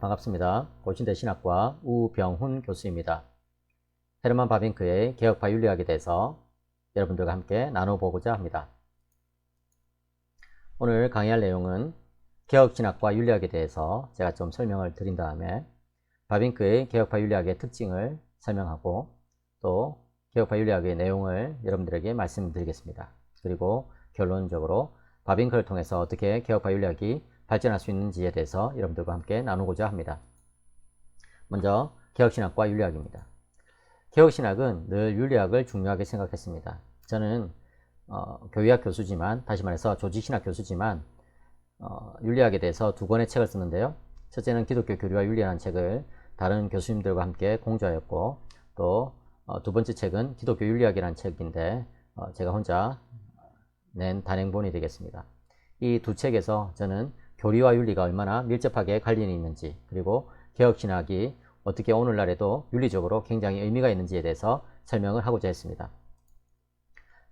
반갑습니다. 고신대 신학과 우병훈 교수입니다. 헤르만 바빙크의 개혁파 윤리학에 대해서 여러분들과 함께 나눠보고자 합니다. 오늘 강의할 내용은 개혁신학과 윤리학에 대해서 제가 좀 설명을 드린 다음에 바빙크의 개혁파 윤리학의 특징을 설명하고 또 개혁파 윤리학의 내용을 여러분들에게 말씀드리겠습니다. 그리고 결론적으로 바빙크를 통해서 어떻게 개혁파 윤리학이 발전할 수 있는지에 대해서 여러분들과 함께 나누고자 합니다. 먼저 개혁신학과 윤리학입니다. 개혁신학은 늘 윤리학을 중요하게 생각했습니다. 저는 어, 교육학 교수지만 다시 말해서 조직신학 교수지만 어, 윤리학에 대해서 두 권의 책을 쓰는데요. 첫째는 기독교 교리와 윤리라는 책을 다른 교수님들과 함께 공저하였고 또두 어, 번째 책은 기독교 윤리학이라는 책인데 어, 제가 혼자 낸 단행본이 되겠습니다. 이 두 책에서 저는 교리와 윤리가 얼마나 밀접하게 관련이 있는지 그리고 개혁신학이 어떻게 오늘날에도 윤리적으로 굉장히 의미가 있는지에 대해서 설명을 하고자 했습니다.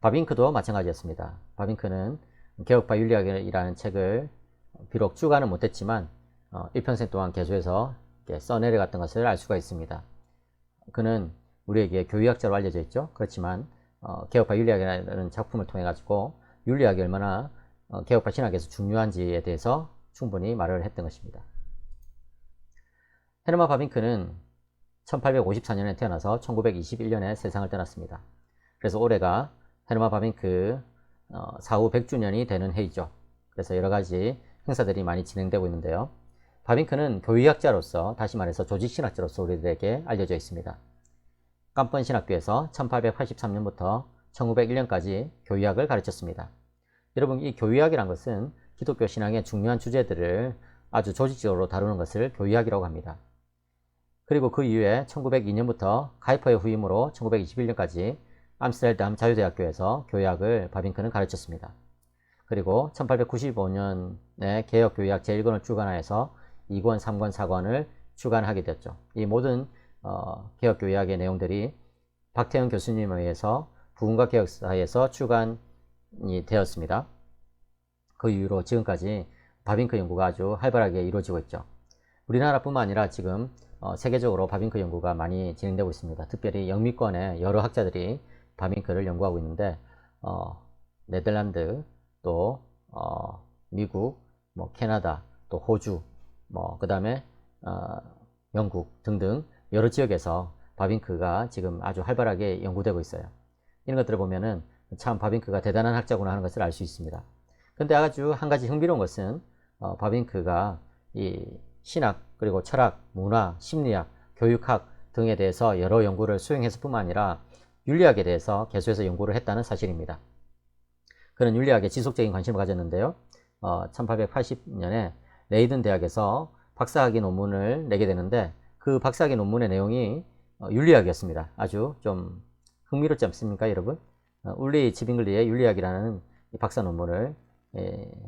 바빙크도 마찬가지였습니다. 바빙크는 개혁파 윤리학이라는 책을 비록 주가는 못했지만 어, 일평생 동안 계속해서 써내려갔던 것을 알 수가 있습니다. 그는 우리에게 교육학자로 알려져 있죠. 그렇지만 어, 개혁파 윤리학이라는 작품을 통해 가지고 윤리학이 얼마나 어, 개혁파 신학에서 중요한지에 대해서 충분히 말을 했던 것입니다. 헤르마 바빙크는 1854년에 태어나서 1921년에 세상을 떠났습니다. 그래서 올해가 헤르마 바빙크 어, 사후 100주년이 되는 해이죠. 그래서 여러 가지 행사들이 많이 진행되고 있는데요. 바빙크는 교육학자로서 다시 말해서 조직신학자로서 우리들에게 알려져 있습니다. 깜번 신학교에서 1883년부터 1901년까지 교육학을 가르쳤습니다. 여러분 이 교육학이란 것은 기독교 신앙의 중요한 주제들을 아주 조직적으로 다루는 것을 교육학이라고 합니다. 그리고 그 이후에 1902년부터 가이퍼의 후임으로 1921년까지 암스테르담 자유대학교에서 교육을 바빙크는 가르쳤습니다. 그리고 1895년에 개혁교육학 제1권을 주관하여서 2권, 3권, 4권을 주관하게 되었죠. 이 모든 어, 개혁교육학의 내용들이 박태현 교수님에 의해서 부흥과 개혁사에서 주관이 되었습니다. 그 이후로 지금까지 바빙크 연구가 아주 활발하게 이루어지고 있죠. 우리나라뿐만 아니라 지금 어, 세계적으로 바빙크 연구가 많이 진행되고 있습니다. 특별히 영미권의 여러 학자들이 바빙크를 연구하고 있는데 어, 네덜란드 또 어, 미국, 뭐 캐나다, 또 호주, 뭐 그다음에 어, 영국 등등 여러 지역에서 바빙크가 지금 아주 활발하게 연구되고 있어요. 이런 것들을 보면은 참 바빙크가 대단한 학자구나 하는 것을 알 수 있습니다. 근데 아주 한 가지 흥미로운 것은 어, 바빙크가 이 신학 그리고 철학, 문화, 심리학, 교육학 등에 대해서 여러 연구를 수행했을 뿐만 아니라 윤리학에 대해서 계속해서 연구를 했다는 사실입니다. 그는 윤리학에 지속적인 관심을 가졌는데요. 어, 1880년에 레이든 대학에서 박사학위 논문을 내게 되는데 그 박사학위 논문의 내용이 어, 윤리학이었습니다. 아주 좀 흥미롭지 않습니까, 여러분? 어, 울리 지빙글리의 윤리학이라는 박사 논문을 예,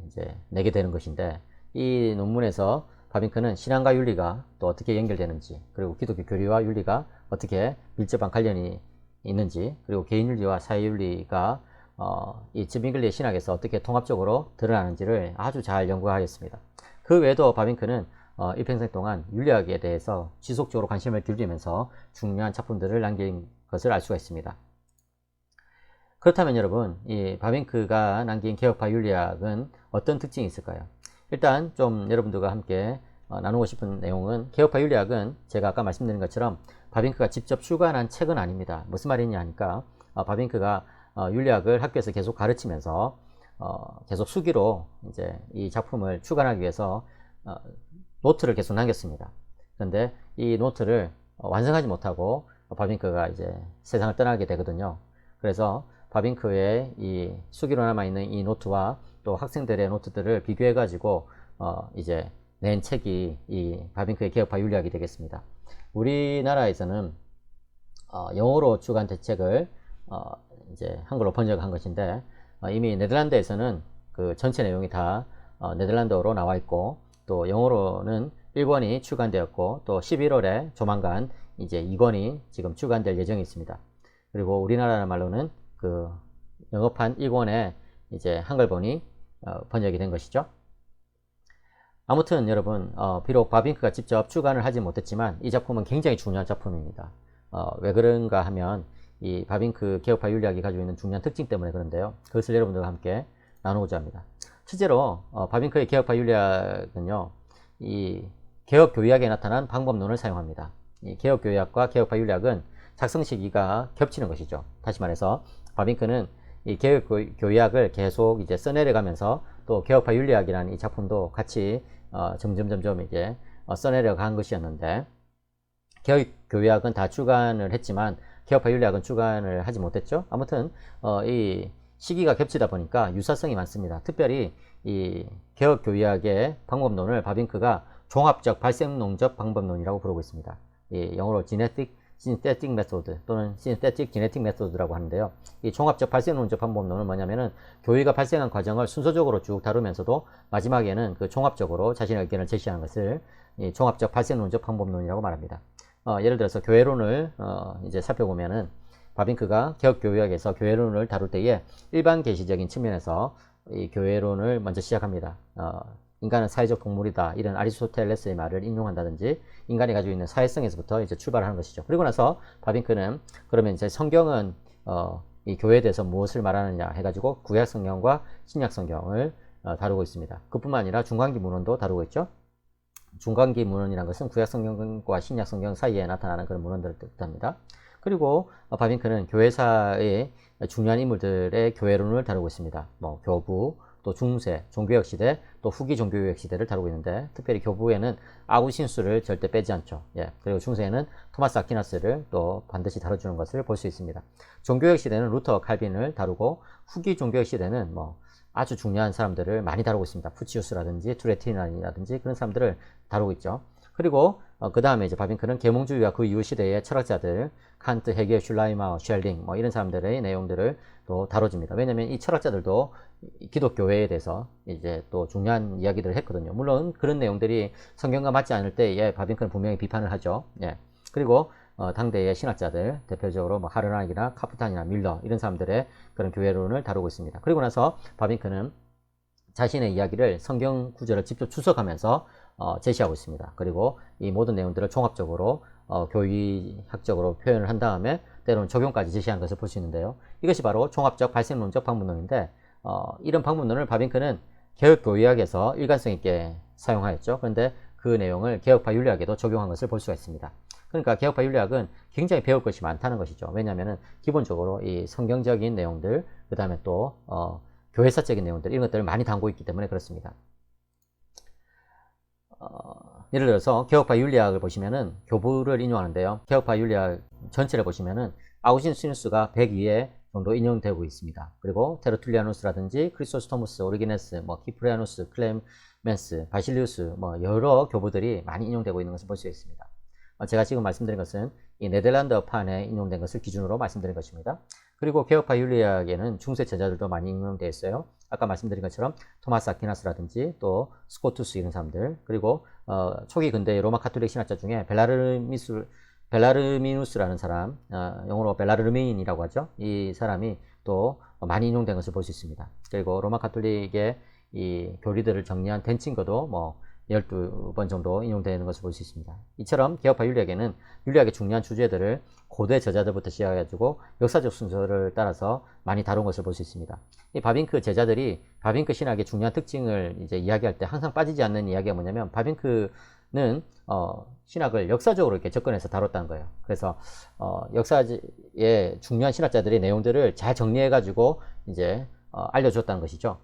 이제 내게 되는 것인데 이 논문에서 바빙크는 신앙과 윤리가 또 어떻게 연결되는지 그리고 기독교 교리와 윤리가 어떻게 밀접한 관련이 있는지 그리고 개인윤리와 사회윤리가 어, 이 지빙글리의 신학에서 어떻게 통합적으로 드러나는지를 아주 잘 연구하였습니다. 그 외에도 바빙크는 어, 일평생 동안 윤리학에 대해서 지속적으로 관심을 기울이면서 중요한 작품들을 남긴 것을 알 수가 있습니다. 그렇다면 여러분, 이 바빙크가 남긴 개혁파 윤리학은 어떤 특징이 있을까요? 일단 좀 여러분들과 함께 어, 나누고 싶은 내용은 개혁파 윤리학은 제가 아까 말씀드린 것처럼 바빙크가 직접 출간한 책은 아닙니다. 무슨 말이냐 하니까 어, 바빙크가 어, 윤리학을 학교에서 계속 가르치면서 어, 계속 수기로 이제 이 작품을 출간하기 위해서 어, 노트를 계속 남겼습니다. 그런데 이 노트를 어, 완성하지 못하고 바빙크가 이제 세상을 떠나게 되거든요. 그래서 바빙크의 이 수기로 남아 있는 이 노트와 또 학생들의 노트들을 비교해 가지고 어 이제 낸 책이 이 바빙크의 개혁파 윤리학이 되겠습니다. 우리나라에서는 어 영어로 주간 대책을 어 이제 한글로 번역한 것인데 어 이미 네덜란드에서는 그 전체 내용이 다 어 네덜란드어로 나와 있고 또 영어로는 1권이 출간되었고 또 11월에 조만간 이제 2권이 지금 출간될 예정이 있습니다. 그리고 우리나라 말로는 그 영어판 1권에 이제 한글본이 어, 번역이 된 것이죠. 아무튼 여러분 어, 비록 바빙크가 직접 주관을 하지 못했지만 이 작품은 굉장히 중요한 작품입니다. 어, 왜 그런가 하면 이 바빙크 개혁파 윤리학이 가지고 있는 중요한 특징 때문에 그런데요. 그것을 여러분들과 함께 나누고자 합니다. 실제로 어, 바빙크의 개혁파 윤리학은요. 이 개혁 교의학에 나타난 방법론을 사용합니다. 이 개혁 교의학과 개혁파 윤리학은 작성 시기가 겹치는 것이죠. 다시 말해서 바빙크는 이 개혁 교의학을 계속 이제 써내려가면서 또 개혁파 윤리학이라는 이 작품도 같이 어, 점점 점점 이제 어, 써내려간 것이었는데 개혁 교의학은 다 주관을 했지만 개혁파 윤리학은 주관을 하지 못했죠. 아무튼 어, 이 시기가 겹치다 보니까 유사성이 많습니다. 특별히 이 개혁 교의학의 방법론을 바빙크가 종합적 발생론적 방법론이라고 부르고 있습니다. 이 영어로 genetic synthetic method 또는 synthetic genetic method라고 하는데요. 이 종합적 발생론적 방법론은 뭐냐면은 교회가 발생한 과정을 순서적으로 쭉 다루면서도 마지막에는 그 종합적으로 자신의 의견을 제시하는 것을 이 종합적 발생론적 방법론이라고 말합니다. 어, 예를 들어서 교회론을 어, 이제 살펴보면은 바빙크가 개혁교회학에서 교회론을 다룰 때에 일반 계시적인 측면에서 이 교회론을 먼저 시작합니다. 어, 인간은 사회적 동물이다. 이런 아리스토텔레스의 말을 인용한다든지 인간이 가지고 있는 사회성에서부터 이제 출발하는 것이죠. 그리고 나서 바빙크는 그러면 이제 성경은 어, 이 교회에 대해서 무엇을 말하느냐 해가지고 구약 성경과 신약 성경을 어, 다루고 있습니다. 그뿐만 아니라 중간기 문헌도 다루고 있죠. 중간기 문헌이라는 것은 구약 성경과 신약 성경 사이에 나타나는 그런 문헌들을 뜻합니다. 그리고 어, 바빙크는 교회사의 중요한 인물들의 교회론을 다루고 있습니다. 뭐 교부, 또 중세, 종교역 시대, 또 후기 종교역 시대를 다루고 있는데 특별히 교부에는 아구신수를 절대 빼지 않죠. 예. 그리고 중세에는 토마스 아퀴나스를 또 반드시 다뤄주는 것을 볼 수 있습니다. 종교역 시대는 루터, 칼빈을 다루고 후기 종교역 시대는 뭐 아주 중요한 사람들을 많이 다루고 있습니다. 푸치우스라든지 투레티나이라든지 그런 사람들을 다루고 있죠. 그리고 어, 그 다음에 이제 바빙크는 계몽주의와 그 이후 시대의 철학자들 칸트, 헤겔, 슐라이마, 쉘링 뭐 이런 사람들의 내용들을 또 다뤄줍니다. 왜냐하면 이 철학자들도 기독교회에 대해서 이제 또 중요한 이야기들을 했거든요. 물론 그런 내용들이 성경과 맞지 않을 때에 바빙크는 분명히 비판을 하죠. 예. 그리고 어, 당대의 신학자들 대표적으로 뭐 하르락이나 카프탄이나 밀러 이런 사람들의 그런 교회론을 다루고 있습니다. 그리고 나서 바빙크는 자신의 이야기를 성경 구절을 직접 추석하면서 어, 제시하고 있습니다. 그리고 이 모든 내용들을 종합적으로 어, 교의학적으로 표현을 한 다음에 때로는 적용까지 제시하는 것을 볼 수 있는데요. 이것이 바로 종합적 발생론적 방문론인데 어, 이런 방문론을 바빙크는 개혁교의학에서 일관성 있게 사용하였죠. 그런데 그 내용을 개혁파 윤리학에도 적용한 것을 볼 수가 있습니다. 그러니까 개혁파 윤리학은 굉장히 배울 것이 많다는 것이죠. 왜냐하면 기본적으로 이 성경적인 내용들, 그 다음에 또 어, 교회사적인 내용들 이런 것들을 많이 담고 있기 때문에 그렇습니다. 어, 예를 들어서 개혁파 윤리학을 보시면은 교부를 인용하는데요. 개혁파 윤리학 전체를 보시면은 아우신시누스가 102회 정도 인용되고 있습니다. 그리고 테르툴리아누스라든지 크리소스토무스, 오리기네스, 뭐 키프리아누스, 클레멘스, 바실리우스 뭐 여러 교부들이 많이 인용되고 있는 것을 볼 수 있습니다. 어, 제가 지금 말씀드린 것은 이 네덜란드판에 인용된 것을 기준으로 말씀드린 것입니다. 그리고 개혁파 윤리학에는 중세 제자들도 많이 인용되어 있어요. 아까 말씀드린 것처럼 토마스 아퀴나스라든지 또 스코투스 이런 사람들 그리고 어, 초기 근대 로마 카톨릭 신학자 중에 벨라르미스 벨라르미누스라는 사람 어, 영어로 벨라르민이라고 하죠. 이 사람이 또 많이 인용된 것을 볼 수 있습니다. 그리고 로마 카톨릭의 이 교리들을 정리한 덴칭거도 뭐 12번 정도 인용되는 것을 볼 수 있습니다. 이처럼 개혁파 윤리학에는 윤리학의 중요한 주제들을 고대 저자들부터 시작해가지고 역사적 순서를 따라서 많이 다룬 것을 볼 수 있습니다. 이 바빙크 제자들이 바빙크 신학의 중요한 특징을 이제 이야기할 때 항상 빠지지 않는 이야기가 뭐냐면 바빙크는 어, 신학을 역사적으로 이렇게 접근해서 다뤘다는 거예요. 그래서 어, 역사의 중요한 신학자들의 내용들을 잘 정리해가지고 이제 어, 알려줬다는 것이죠.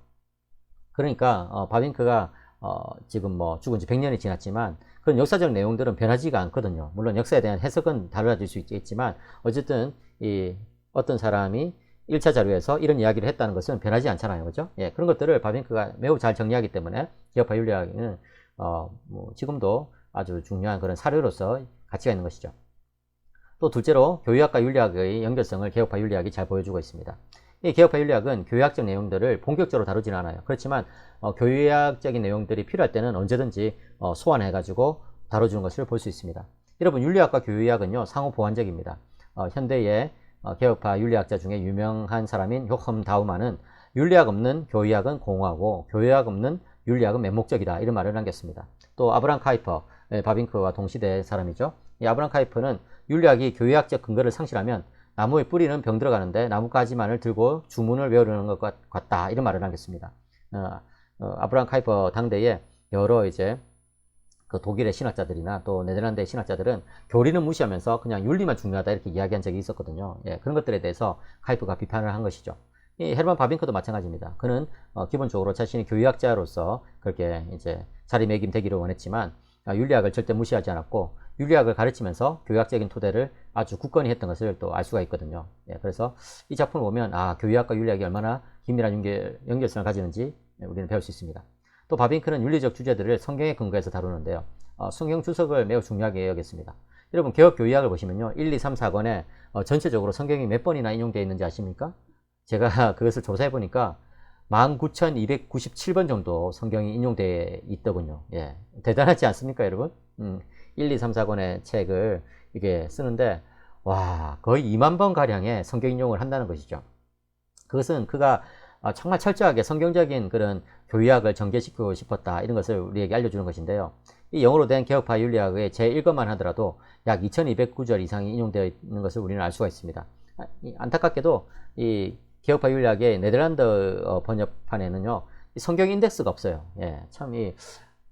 그러니까 어, 바빙크가 어, 지금 뭐 죽은 지 100년이 지났지만 그런 역사적 내용들은 변하지가 않거든요. 물론 역사에 대한 해석은 달라질 수 있겠지만 어쨌든 이 어떤 사람이 1차 자료에서 이런 이야기를 했다는 것은 변하지 않잖아요. 그죠? 예, 그런 것들을 바빙크가 매우 잘 정리하기 때문에 기업화 윤리학은 어, 뭐 지금도 아주 중요한 그런 사료로서 가치가 있는 것이죠. 또 둘째로 교육학과 윤리학의 연결성을 개혁파 윤리학이 잘 보여주고 있습니다. 이 개혁파 윤리학은 교육학적 내용들을 본격적으로 다루지는 않아요. 그렇지만 어, 교육학적인 내용들이 필요할 때는 언제든지 어, 소환해가지고 다뤄주는 것을 볼 수 있습니다. 여러분 윤리학과 교육학은요 상호 보완적입니다. 어, 현대의 어, 개혁파 윤리학자 중에 유명한 사람인 효험 다우마는 윤리학 없는 교육학은 공허하고 교육학 없는 윤리학은 맹목적이다 이런 말을 남겼습니다. 또 아브람 카이퍼 예, 바빙크와 동시대 사람이죠. 이 아브람 카이퍼는 윤리학이 교회학적 근거를 상실하면 나무의 뿌리는 병 들어가는데 나뭇가지만을 들고 주문을 외우려는 것 같- 같다 이런 말을 남겼습니다. 어, 어, 아브람 카이퍼 당대에 여러 이제 그 독일의 신학자들이나 또 네덜란드의 신학자들은 교리는 무시하면서 그냥 윤리만 중요하다 이렇게 이야기한 적이 있었거든요. 예, 그런 것들에 대해서 카이프가 비판을 한 것이죠. 이 헤르만 바빙크도 마찬가지입니다. 그는 어, 기본적으로 자신이 교육학자로서 그렇게 이제 자리매김 되기를 원했지만 아, 윤리학을 절대 무시하지 않았고 윤리학을 가르치면서 교육학적인 토대를 아주 굳건히 했던 것을 또 알 수가 있거든요. 예, 그래서 이 작품을 보면 아 교육학과 윤리학이 얼마나 긴밀한 연결, 연결성을 가지는지 우리는 배울 수 있습니다. 또 바빙크는 윤리적 주제들을 성경에 근거해서 다루는데요. 어, 성경 주석을 매우 중요하게 여겼습니다. 여러분 개혁 교의학을 보시면요. 1, 2, 3, 4권에 어, 전체적으로 성경이 몇 번이나 인용되어 있는지 아십니까? 제가 그것을 조사해 보니까 19,297번 정도 성경이 인용되어 있더군요. 예. 대단하지 않습니까, 여러분? 음, 1, 2, 3, 4권의 책을 이게 쓰는데 와, 거의 2만 번 가량의 성경 인용을 한다는 것이죠. 그것은 그가 아, 정말 철저하게 성경적인 그런 교의학을 전개시키고 싶었다 이런 것을 우리에게 알려주는 것인데요. 이 영어로 된 개혁파 윤리학의 제1권만 하더라도 약 2209절 이상이 인용되어 있는 것을 우리는 알 수가 있습니다. 아, 이 안타깝게도 이 개혁파 윤리학의 네덜란드 어, 번역판에는요 이 성경 인덱스가 없어요. 예, 참이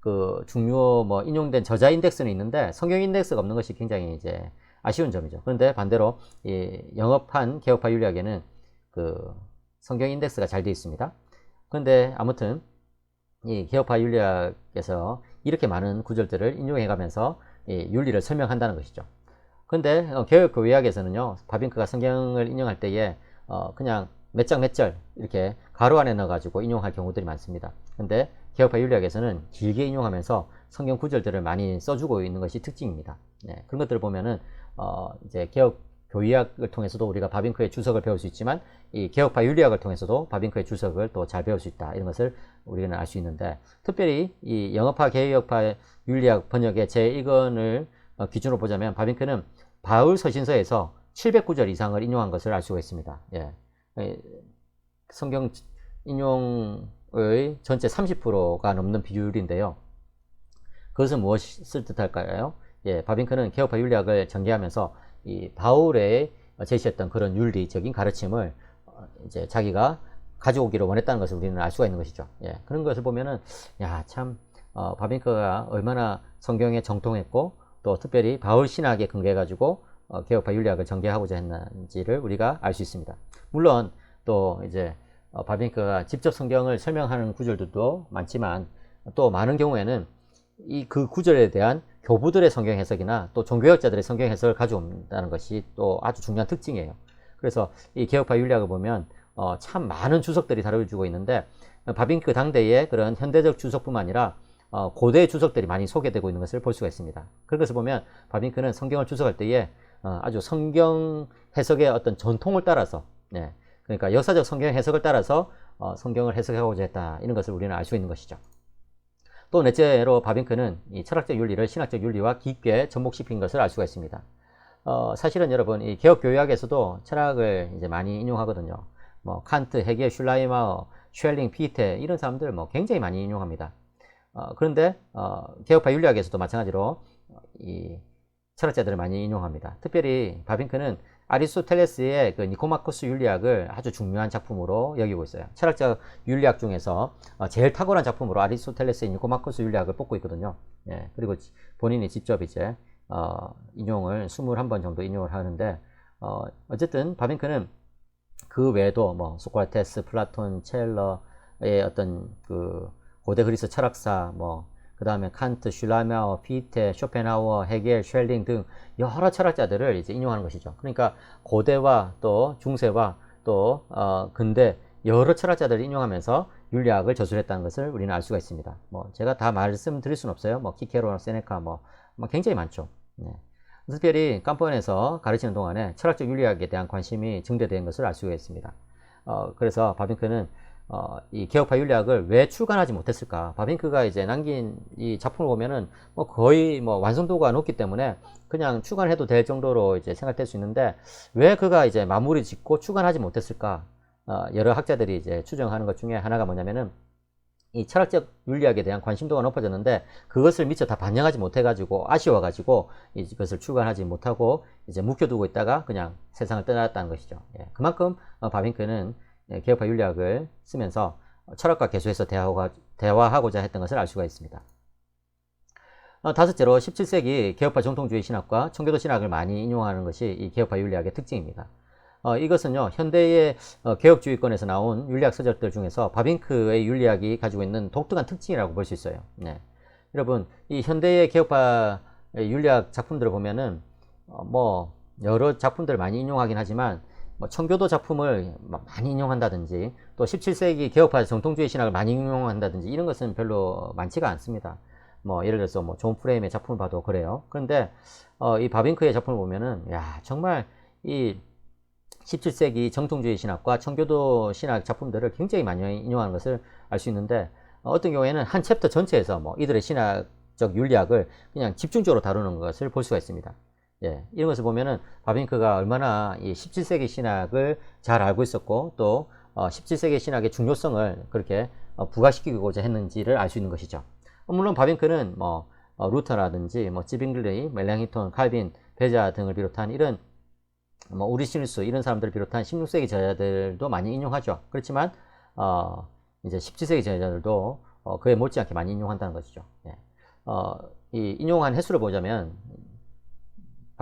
그 중요 뭐 인용된 저자 인덱스는 있는데 성경 인덱스가 없는 것이 굉장히 이제 아쉬운 점이죠. 그런데 반대로 이 영어판 개혁파 윤리학에는 그 성경 인덱스가 잘 되어 있습니다. 그런데 아무튼 이 개혁파 윤리학에서 이렇게 많은 구절들을 인용해 가면서 이 윤리를 설명한다는 것이죠. 근데 어, 개혁 교의학에서는요 바빙크가 성경을 인용할 때에 어, 그냥 몇 장 몇 절 이렇게 가로 안에 넣어가지고 인용할 경우들이 많습니다. 근데 개혁파 윤리학에서는 길게 인용하면서 성경 구절들을 많이 써주고 있는 것이 특징입니다. 네, 그런 것들을 보면은 어, 이제 개혁 교의학을 통해서도 우리가 바빙크의 주석을 배울 수 있지만 이 개혁파 윤리학을 통해서도 바빙크의 주석을 또 잘 배울 수 있다 이런 것을 우리는 알 수 있는데 특별히 이 영어파 개혁파 윤리학 번역의 제1권을 어, 기준으로 보자면 바빙크는 바울 서신서에서 709절 이상을 인용한 것을 알 수가 있습니다. 예. 에, 성경 인용 의 전체 30%가 넘는 비율인데요. 그것은 무엇을 뜻할까요? 예, 바빙크는 개혁파 윤리학을 전개하면서 이 바울의 제시했던 그런 윤리적인 가르침을 어, 이제 자기가 가져오기를 원했다는 것을 우리는 알 수가 있는 것이죠. 예, 그런 것을 보면은 야 참 어, 바빙크가 얼마나 성경에 정통했고 또 특별히 바울 신학에 근거해 가지고 어, 개혁파 윤리학을 전개하고자 했는지를 우리가 알 수 있습니다. 물론 또 이제 어, 바빙크가 직접 성경을 설명하는 구절들도 많지만 또 많은 경우에는 이 그 구절에 대한 교부들의 성경 해석이나 또 종교학자들의 성경 해석을 가져온다는 것이 또 아주 중요한 특징이에요. 그래서 이 개혁파 윤리학을 보면 어, 참 많은 주석들이 다뤄지고 있는데 바빙크 당대의 그런 현대적 주석뿐만 아니라 어, 고대 주석들이 많이 소개되고 있는 것을 볼 수가 있습니다. 그런 것을 보면 바빙크는 성경을 주석할 때에 어, 아주 성경 해석의 어떤 전통을 따라서 네, 그러니까 역사적 성경 해석을 따라서 어, 성경을 해석하고자 했다 이런 것을 우리는 알 수 있는 것이죠. 또 넷째로 바빙크는 이 철학적 윤리를 신학적 윤리와 깊게 접목시킨 것을 알 수가 있습니다. 어, 사실은 여러분 이 개혁 교육학에서도 철학을 이제 많이 인용하거든요. 뭐 칸트, 헤겔, 슐라이마어, 쉘링, 피테 이런 사람들 뭐 굉장히 많이 인용합니다. 어, 그런데 어, 개혁파 윤리학에서도 마찬가지로 이 철학자들을 많이 인용합니다. 특별히 바빙크는 아리스토텔레스의 그 니코마코스 윤리학을 아주 중요한 작품으로 여기고 있어요. 철학적 윤리학 중에서 어, 제일 탁월한 작품으로 아리스토텔레스의 니코마코스 윤리학을 뽑고 있거든요. 예, 그리고 본인이 직접 이제 어, 인용을 21번 정도 인용을 하는데 어, 어쨌든 바빙크는 그 외에도 뭐 소크라테스, 플라톤, 첼러의 어떤 그 고대 그리스 철학사 뭐 그 다음에 칸트, 슐라메어, 피테, 쇼펜하우어, 헤겔, 쉘링 등 여러 철학자들을 이제 인용하는 것이죠. 그러니까 고대와 또 중세와 또 어, 근대 여러 철학자들을 인용하면서 윤리학을 저술했다는 것을 우리는 알 수가 있습니다. 뭐 제가 다 말씀드릴 수는 없어요. 뭐 키케로, 세네카 뭐, 뭐 굉장히 많죠. 네. 특별히 깜폰에서 가르치는 동안에 철학적 윤리학에 대한 관심이 증대된 것을 알 수가 있습니다. 어, 그래서 바빙크는 어, 이 개혁파 윤리학을 왜 출간하지 못했을까? 바빙크가 이제 남긴 이 작품을 보면은 뭐 거의 뭐 완성도가 높기 때문에 그냥 출간해도 될 정도로 이제 생각될 수 있는데 왜 그가 이제 마무리 짓고 출간하지 못했을까? 어, 여러 학자들이 이제 추정하는 것 중에 하나가 뭐냐면은 이 철학적 윤리학에 대한 관심도가 높아졌는데 그것을 미처 다 반영하지 못해가지고 아쉬워가지고 이것을 출간하지 못하고 이제 묵혀두고 있다가 그냥 세상을 떠났다는 것이죠. 예, 그만큼 어, 바빙크는 예, 개혁파 윤리학을 쓰면서 철학과 대화하고, 대화하고자 했던 것을 알 수가 있습니다. 어, 다섯째로 17세기 개혁파 정통주의 신학과 청교도 신학을 많이 인용하는 것이 이 개혁파 윤리학의 특징입니다. 어, 이것은요, 현대의 어, 개혁주의권에서 나온 윤리학 서적들 중에서 바빙크의 윤리학이 가지고 있는 독특한 특징이라고 볼 수 있어요. 네. 여러분, 이 현대의 개혁파 윤리학 작품들을 보면은, 어, 뭐, 여러 작품들을 많이 인용하긴 하지만, 뭐 청교도 작품을 많이 인용한다든지, 또 17세기 개혁파 정통주의 신학을 많이 인용한다든지, 이런 것은 별로 많지가 않습니다. 뭐, 예를 들어서 뭐, 존 프레임의 작품을 봐도 그래요. 그런데, 어, 이 바빙크의 작품을 보면은, 야, 정말 이 17세기 정통주의 신학과 청교도 신학 작품들을 굉장히 많이 인용하는 것을 알 수 있는데 어떤 경우에는 한 챕터 전체에서 뭐 이들의 신학적 윤리학을 그냥 집중적으로 다루는 것을 볼 수가 있습니다. 예, 이런 것을 보면은 바빙크가 얼마나 이 17세기 신학을 잘 알고 있었고 또 어, 17세기 신학의 중요성을 그렇게 어, 부각시키고자 했는지를 알 수 있는 것이죠. 물론 바빙크는 뭐 어, 루터라든지 뭐 지빙글레이, 멜랑히톤, 칼빈, 베자 등을 비롯한 이런 뭐 우리시누스 이런 사람들을 비롯한 16세기 제자들도 많이 인용하죠. 그렇지만 어, 이제 17세기 제자들도 어, 그에 못지않게 많이 인용한다는 것이죠. 예. 어, 이 인용한 횟수를 보자면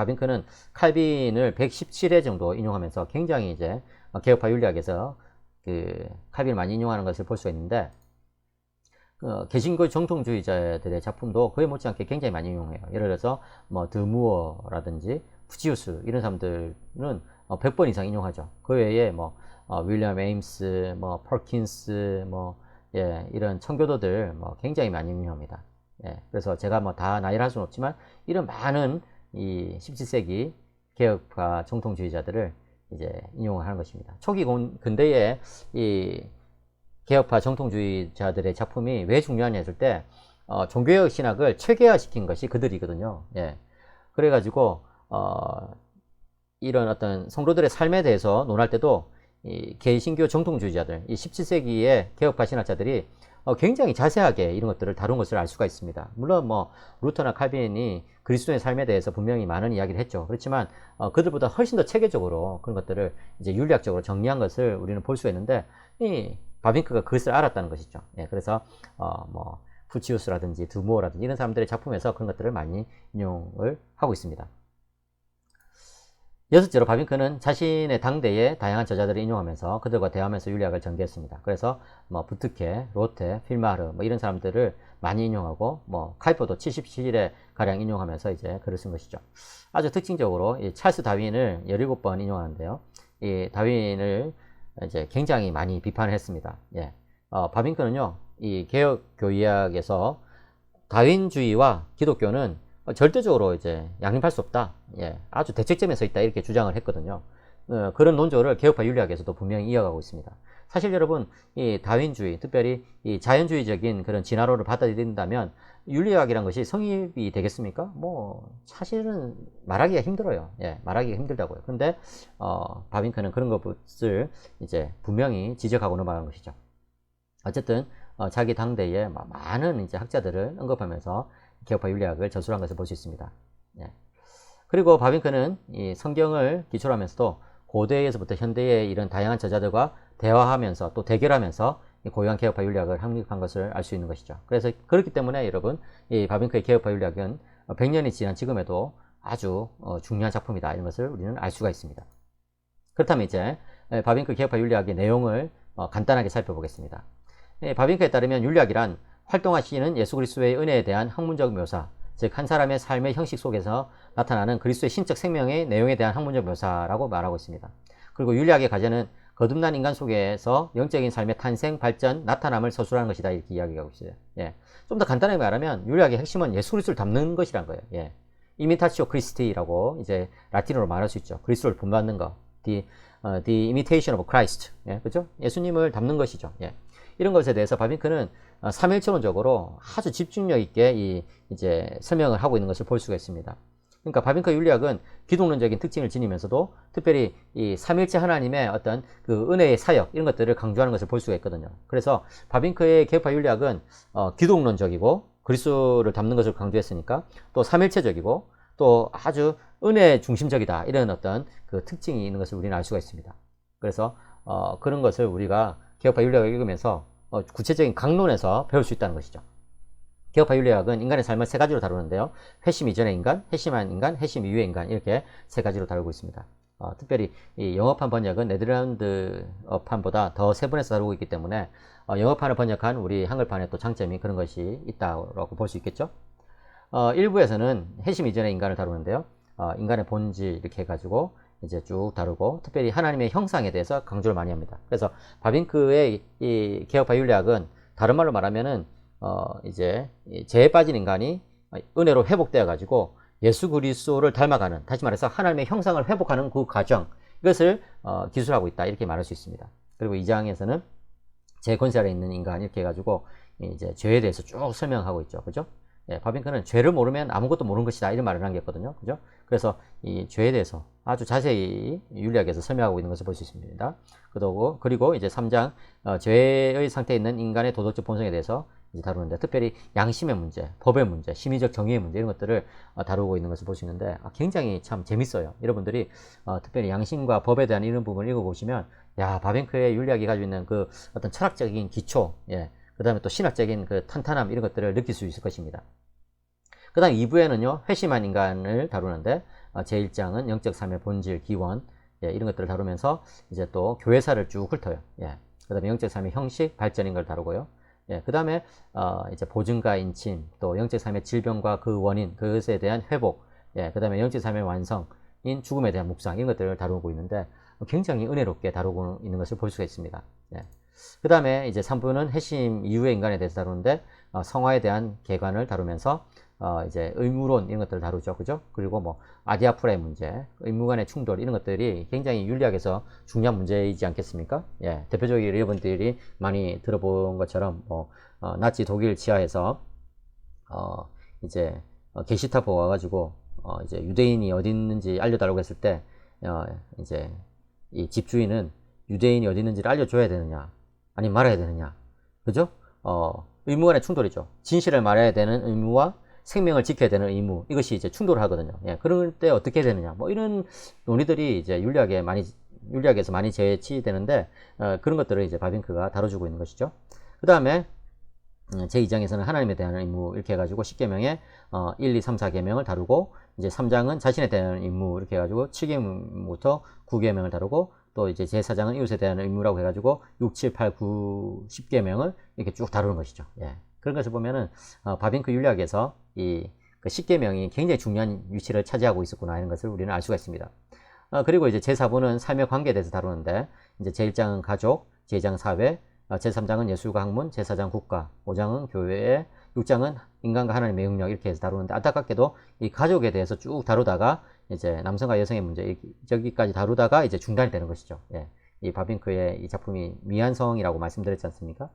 바빙크는 칼빈을 117회 정도 인용하면서 굉장히 이제 개혁파 윤리학에서 그 칼빈을 많이 인용하는 것을 볼 수가 있는데 어, 개신교 정통주의자들의 작품도 그에 못지않게 굉장히 많이 인용해요. 예를 들어서 뭐 드무어라든지 푸지우스 이런 사람들은 100번 어, 이상 인용하죠. 그 외에 뭐 어, 윌리엄 에임스, 뭐 퍼킨스, 뭐 예, 이런 청교도들 뭐 굉장히 많이 인용합니다. 예, 그래서 제가 뭐 다 나열할 수는 없지만 이런 많은 이 17세기 개혁파 정통주의자들을 이제 인용을 하는 것입니다. 초기 근대의 이 개혁파 정통주의자들의 작품이 왜 중요하냐 했을 때 어, 종교개혁 신학을 체계화시킨 것이 그들이거든요. 예. 그래가지고 어, 이런 어떤 성도들의 삶에 대해서 논할 때도 이 개신교 정통주의자들, 이 17세기의 개혁파 신학자들이 어, 굉장히 자세하게 이런 것들을 다룬 것을 알 수가 있습니다. 물론 뭐 루터나 칼빈이 그리스도의 삶에 대해서 분명히 많은 이야기를 했죠. 그렇지만 어, 그들보다 훨씬 더 체계적으로 그런 것들을 이제 윤리학적으로 정리한 것을 우리는 볼 수가 있는데 이 바빙크가 그것을 알았다는 것이죠. 예, 그래서 어, 뭐 푸치우스라든지 드모어라든지 이런 사람들의 작품에서 그런 것들을 많이 인용을 하고 있습니다. 여섯째로 바빙크는 자신의 당대의 다양한 저자들을 인용하면서 그들과 대화하면서 윤리학을 전개했습니다. 그래서 뭐 부트케, 로테, 필마르 뭐 이런 사람들을 많이 인용하고 뭐 카이퍼도 77에 가량 인용하면서 이제 글을 쓴 것이죠. 아주 특징적으로 이 찰스 다윈을 17번 인용하는데요. 이 다윈을 이제 굉장히 많이 비판을 했습니다. 예. 어, 바빙크는요, 이 개혁 교의학에서 다윈주의와 기독교는 절대적으로 이제 양립할 수 없다. 예, 아주 대책점에 서 있다 이렇게 주장을 했거든요. 어, 그런 논조를 개혁파 윤리학에서도 분명히 이어가고 있습니다. 사실 여러분 이 다윈주의, 특별히 이 자연주의적인 그런 진화론을 받아들인다면 윤리학이란 것이 성립이 되겠습니까? 뭐 사실은 말하기가 힘들어요. 예, 말하기가 힘들다고요. 그런데 어, 바빙크는 그런 것을 이제 분명히 지적하고 넘어간 것이죠. 어쨌든 어, 자기 당대에 많은 이제 학자들을 언급하면서 개혁파 윤리학을 전술한 것을 볼 수 있습니다. 예. 그리고 바빙크는 이 성경을 기초로 하면서도 고대에서부터 현대의 이런 다양한 저자들과 대화하면서 또 대결하면서 고유한 개혁파 윤리학을 확립한 것을 알 수 있는 것이죠. 그래서 그렇기 때문에 여러분 이 바빙크의 개혁파 윤리학은 100년이 지난 지금에도 아주 어, 중요한 작품이다 이런 것을 우리는 알 수가 있습니다. 그렇다면 이제 바빙크 개혁파 윤리학의 내용을 어, 간단하게 살펴보겠습니다. 바빙크에 따르면 윤리학이란 활동하시는 예수 그리스도의 은혜에 대한 학문적 묘사, 즉 한 사람의 삶의 형식 속에서 나타나는 그리스도의 신적 생명의 내용에 대한 학문적 묘사라고 말하고 있습니다. 그리고 윤리학의 과제는 거듭난 인간 속에서 영적인 삶의 탄생, 발전, 나타남을 서술하는 것이다 이렇게 이야기하고 있어요. 예. 좀 더 간단하게 말하면 윤리학의 핵심은 예수 그리스도를 담는 것이란 거예요. 예. 이미타치오 크리스티라고 이제 라틴어로 말할 수 있죠. 그리스도를 본받는 거. The, uh, the imitation of Christ. 예, 그죠? 예수님을 담는 것이죠. 예. 이런 것에 대해서 바빙크는 어, 삼일천원적으로 아주 집중력 있게 이 이제 설명을 하고 있는 것을 볼 수가 있습니다. 그러니까 바빙크 윤리학은 기독론적인 특징을 지니면서도 특별히 이 삼일체 하나님의 어떤 그 은혜의 사역 이런 것들을 강조하는 것을 볼 수가 있거든요. 그래서 바빙크의 개혁파 윤리학은 어, 기독론적이고 그리스도를 담는 것을 강조했으니까 또 삼일체적이고 또 아주 은혜 중심적이다 이런 어떤 그 특징이 있는 것을 우리는 알 수가 있습니다. 그래서 어, 그런 것을 우리가 개혁파 윤리학을 읽으면서 어, 구체적인 강론에서 배울 수 있다는 것이죠. 개혁파 윤리학은 인간의 삶을 세 가지로 다루는데요. 회심 이전의 인간, 회심한 인간, 회심 이후의 인간 이렇게 세 가지로 다루고 있습니다. 어, 특별히 이 영어판 번역은 네덜란드어판보다 더 세분해서 다루고 있기 때문에 어, 영어판을 번역한 우리 한글판에 또 장점이 그런 것이 있다고 볼 수 있겠죠. 어, 일부에서는 회심 이전의 인간을 다루는데요. 어, 인간의 본질 이렇게 해가지고 이제 쭉 다루고 특별히 하나님의 형상에 대해서 강조를 많이 합니다. 그래서 바빙크의 이 개혁파 윤리학은 다른 말로 말하면은 어 이제 죄에 빠진 인간이 은혜로 회복되어 가지고 예수 그리스도를 닮아가는 다시 말해서 하나님의 형상을 회복하는 그 과정 이것을 어 기술하고 있다 이렇게 말할 수 있습니다. 그리고 이 장에서는 제 권세 아래 있는 인간 이렇게 해가지고 이제 죄에 대해서 쭉 설명하고 있죠, 그죠? 예, 바빙크는 죄를 모르면 아무것도 모르는 것이다 이런 말을 있거든요, 그죠? 그래서 이 죄에 대해서 아주 자세히 윤리학에서 설명하고 있는 것을 볼 수 있습니다. 그리고 그리고 이제 3장 어, 죄의 상태에 있는 인간의 도덕적 본성에 대해서 이제 다루는데 특별히 양심의 문제, 법의 문제, 심리적 정의의 문제 이런 것들을 어, 다루고 있는 것을 볼 수 있는데 아, 굉장히 참 재밌어요. 여러분들이 어, 특별히 양심과 법에 대한 이런 부분을 읽어보시면 야 바벤크의 윤리학이 가지고 있는 그 어떤 철학적인 기초, 예, 그 다음에 또 신학적인 그 탄탄함 이런 것들을 느낄 수 있을 것입니다. 그 다음 2부에는요 회심한 인간을 다루는데 어, 제1장은 영적 삶의 본질, 기원 예, 이런 것들을 다루면서 이제 또 교회사를 쭉 훑어요. 예. 그 다음에 영적 삶의 형식, 발전인 걸 다루고요. 예, 그 다음에 어, 이제 보증과 인침, 또 영적 삶의 질병과 그 원인, 그것에 대한 회복, 예, 그 다음에 영적 삶의 완성인 죽음에 대한 묵상 이런 것들을 다루고 있는데 굉장히 은혜롭게 다루고 있는 것을 볼 수가 있습니다. 예. 그 다음에 이제 3부는 해심 이후의 인간에 대해서 다루는데 어, 성화에 대한 개관을 다루면서 어, 이제 의무론 이런 것들을 다루죠. 그죠? 그리고 뭐 아디아프라의 문제, 의무 간의 충돌 이런 것들이 굉장히 윤리학에서 중요한 문제이지 않겠습니까? 예. 대표적으로 여러분들이 많이 들어본 것처럼 뭐 어, 나치 독일 지하에서 어, 이제 어, 게시타포 와가지고 어, 이제 유대인이 어디 있는지 알려달라고 했을 때 어, 이제 이 집주인은 유대인이 어디 있는지를 알려줘야 되느냐 아니면 말아야 되느냐 그죠? 어, 의무 간의 충돌이죠. 진실을 말해야 되는 의무와 생명을 지켜야 되는 의무 이것이 이제 충돌을 하거든요. 예, 그럴 때 어떻게 되느냐 뭐 이런 논의들이 이제 윤리학에 많이 윤리학에서 많이 제치되는데 어, 그런 것들을 이제 바빙크가 다뤄주고 있는 것이죠. 그 다음에 음, 제2장에서는 하나님에 대한 의무 이렇게 해가지고 10계명에 어, 1, 2, 3, 4계명을 다루고 이제 3장은 자신에 대한 의무 이렇게 해가지고 7계명부터 9계명을 다루고 또 이제 제4장은 이웃에 대한 의무라고 해가지고 6, 7, 8, 9, 10계명을 이렇게 쭉 다루는 것이죠. 예. 그런 것을 보면은 어, 바빙크 윤리학에서 이 그 십계명이 굉장히 중요한 위치를 차지하고 있었구나 하는 것을 우리는 알 수가 있습니다. 어, 그리고 이제 제4부는 삶의 관계에 대해서 다루는데 이제 제1장은 가족, 제2장 사회, 어, 제3장은 예술과 학문, 제4장 국가, 5장은 교회, 6장은 인간과 하나님의 영역 이렇게 해서 다루는데 안타깝게도 이 가족에 대해서 쭉 다루다가 이제 남성과 여성의 문제 저기까지 다루다가 이제 중단이 되는 것이죠. 예. 이 바빙크의 이 작품이 미완성이라고 말씀드렸지 않습니까?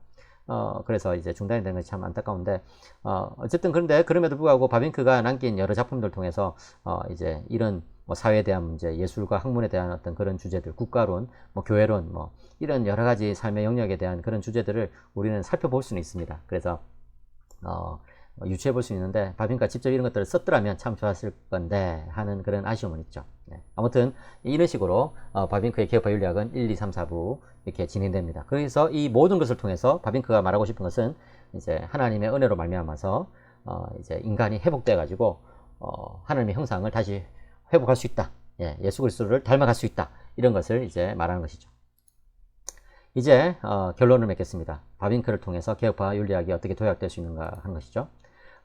어, 그래서 이제 중단이 되는 것이 참 안타까운데, 어, 어쨌든 그런데 그럼에도 불구하고 바빙크가 남긴 여러 작품들 통해서, 어, 이제 이런 뭐 사회에 대한 문제, 예술과 학문에 대한 어떤 그런 주제들, 국가론, 뭐 교회론, 뭐 이런 여러 가지 삶의 영역에 대한 그런 주제들을 우리는 살펴볼 수는 있습니다. 그래서, 어, 유추해 볼 수 있는데 바빙크가 직접 이런 것들을 썼더라면 참 좋았을 건데 하는 그런 아쉬움은 있죠. 네. 아무튼 이런 식으로 어, 바빙크의 개혁파 윤리학은 1, 2, 3, 4부 이렇게 진행됩니다. 그래서 이 모든 것을 통해서 바빙크가 말하고 싶은 것은 이제 하나님의 은혜로 말미암아서 어, 이제 인간이 회복돼 가지고 어, 하나님의 형상을 다시 회복할 수 있다. 예, 예수 그리스도를 닮아갈 수 있다. 이런 것을 이제 말하는 것이죠. 이제 어, 결론을 맺겠습니다. 바빙크를 통해서 개혁파 윤리학이 어떻게 도약될 수 있는가 하는 것이죠.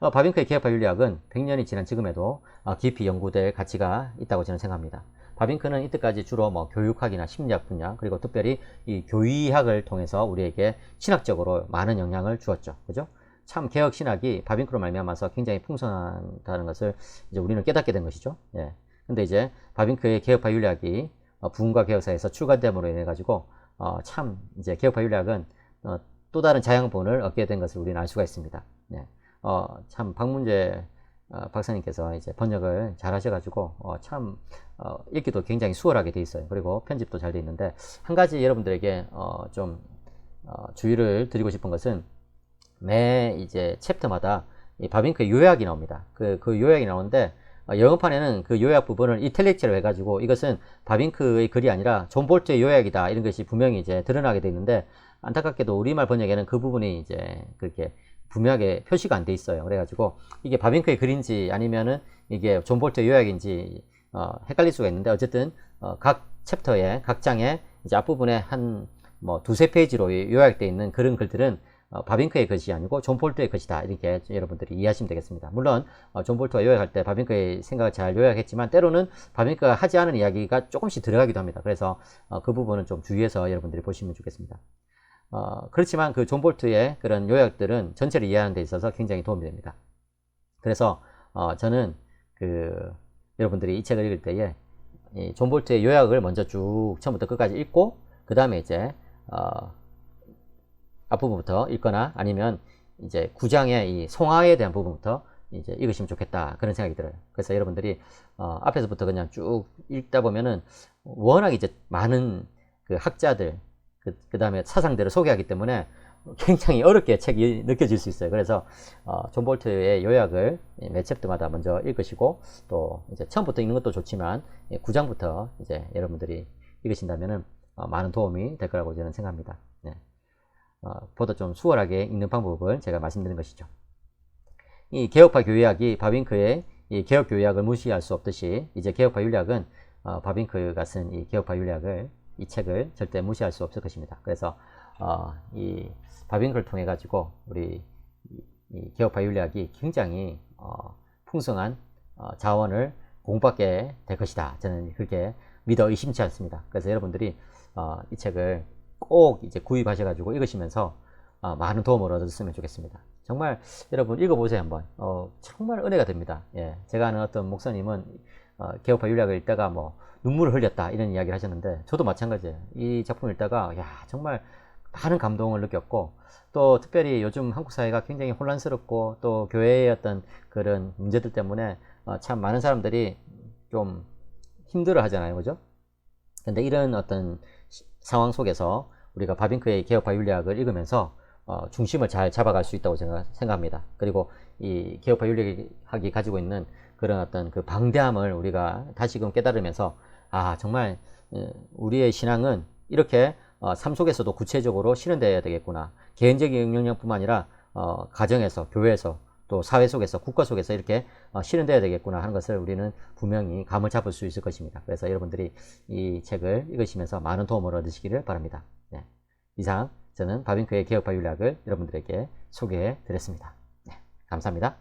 어, 바빙크의 개혁파 윤리학은 100년이 지난 지금에도 어, 깊이 연구될 가치가 있다고 저는 생각합니다. 바빙크는 이때까지 주로 뭐 교육학이나 심리학 분야 그리고 특별히 이 교의학을 통해서 우리에게 신학적으로 많은 영향을 주었죠. 그죠? 참 개혁 신학이 바빙크로 말미암아서 굉장히 풍성하다는 것을 이제 우리는 깨닫게 된 것이죠. 예. 근데 이제 바빙크의 개혁파 윤리학이 어, 부흥과 개혁사에서 출간됨으로 인해 가지고 어, 참 이제 개혁파 윤리학은 어, 또 다른 자양분을 얻게 된 것을 우리는 알 수가 있습니다. 예. 어, 참 방문제 어, 박사님께서 이제 번역을 잘 하셔가지고 어, 참 어, 읽기도 굉장히 수월하게 돼 있어요. 그리고 편집도 잘 돼 있는데 한 가지 여러분들에게 어, 좀 어, 주의를 드리고 싶은 것은 매 이제 챕터마다 이 바빙크의 요약이 나옵니다. 그, 그 요약이 나오는데 어, 영어판에는 그 요약 부분을 이탈릭체로 해가지고 이것은 바빙크의 글이 아니라 존 볼트의 요약이다 이런 것이 분명히 이제 드러나게 돼 있는데 안타깝게도 우리말 번역에는 그 부분이 이제 그렇게 분명하게 표시가 안 돼 있어요. 그래가지고 이게 바빙크의 글인지 아니면은 이게 존 볼트의 요약인지 어, 헷갈릴 수가 있는데 어쨌든 어, 각 챕터에 각 장에 이제 앞부분에 한 뭐 두세 페이지로 요약되어 있는 그런 글들은 어, 바빙크의 것이 아니고 존 볼트의 것이다 이렇게 여러분들이 이해하시면 되겠습니다. 물론 어, 존 볼트가 요약할 때 바빙크의 생각을 잘 요약했지만 때로는 바빙크가 하지 않은 이야기가 조금씩 들어가기도 합니다. 그래서 어, 그 부분은 좀 주의해서 여러분들이 보시면 좋겠습니다. 어, 그렇지만 그 존 볼트의 그런 요약들은 전체를 이해하는 데 있어서 굉장히 도움이 됩니다. 그래서 어, 저는 그 여러분들이 이 책을 읽을 때에 이존 볼트의 요약을 먼저 쭉 처음부터 끝까지 읽고 그 다음에 이제 어, 앞부분부터 읽거나 아니면 이제 구장의 이 송화에 대한 부분부터 이제 읽으시면 좋겠다 그런 생각이 들어요. 그래서 여러분들이 어, 앞에서부터 그냥 쭉 읽다 보면은 워낙 이제 많은 그 학자들 그, 그 다음에 사상들을 소개하기 때문에 굉장히 어렵게 책이 느껴질 수 있어요. 그래서 어, 존 볼트의 요약을 매 챕터마다 먼저 읽으시고 또 이제 처음부터 읽는 것도 좋지만 9장부터 이제 여러분들이 읽으신다면은 어, 많은 도움이 될 거라고 저는 생각합니다. 네. 어, 보다 좀 수월하게 읽는 방법을 제가 말씀드린 것이죠. 이 개혁파 교약이 바빙크의 이 개혁 교약을 무시할 수 없듯이 이제 개혁파 윤리학은 어, 바빙크가 쓴 이 개혁파 윤리학을 이 책을 절대 무시할 수 없을 것입니다. 그래서 어, 이 바빙크를 통해 가지고 우리 이, 이 개혁파 윤리학이 굉장히 어, 풍성한 어, 자원을 공부하게 될 것이다. 저는 그렇게 믿어 의심치 않습니다. 그래서 여러분들이 어, 이 책을 꼭 이제 구입하셔가지고 읽으시면서 어, 많은 도움을 얻었으면 좋겠습니다. 정말 여러분 읽어보세요 한번. 어, 정말 은혜가 됩니다. 예, 제가 아는 어떤 목사님은 어, 개혁파 윤리학을 읽다가 뭐 눈물을 흘렸다 이런 이야기를 하셨는데 저도 마찬가지예요. 이 작품을 읽다가 야 정말 많은 감동을 느꼈고 또 특별히 요즘 한국 사회가 굉장히 혼란스럽고 또 교회의 어떤 그런 문제들 때문에 어, 참 많은 사람들이 좀 힘들어 하잖아요. 그죠? 근데 이런 어떤 상황 속에서 우리가 바빙크의 개혁파 윤리학을 읽으면서 어, 중심을 잘 잡아갈 수 있다고 제가 생각 합니다. 그리고 이 개혁파 윤리학이 가지고 있는 그런 어떤 그 방대함을 우리가 다시금 깨달으면서 아 정말 어, 우리의 신앙은 이렇게 어, 삶 속에서도 구체적으로 실현되어야 되겠구나. 개인적인 영역뿐만 아니라 어, 가정에서, 교회에서, 또 사회 속에서, 국가 속에서 이렇게 어, 실현되어야 되겠구나 하는 것을 우리는 분명히 감을 잡을 수 있을 것입니다. 그래서 여러분들이 이 책을 읽으시면서 많은 도움을 얻으시기를 바랍니다. 네. 이상 저는 바빙크의 개혁파 윤리학을 여러분들에게 소개해 드렸습니다. 네. 감사합니다.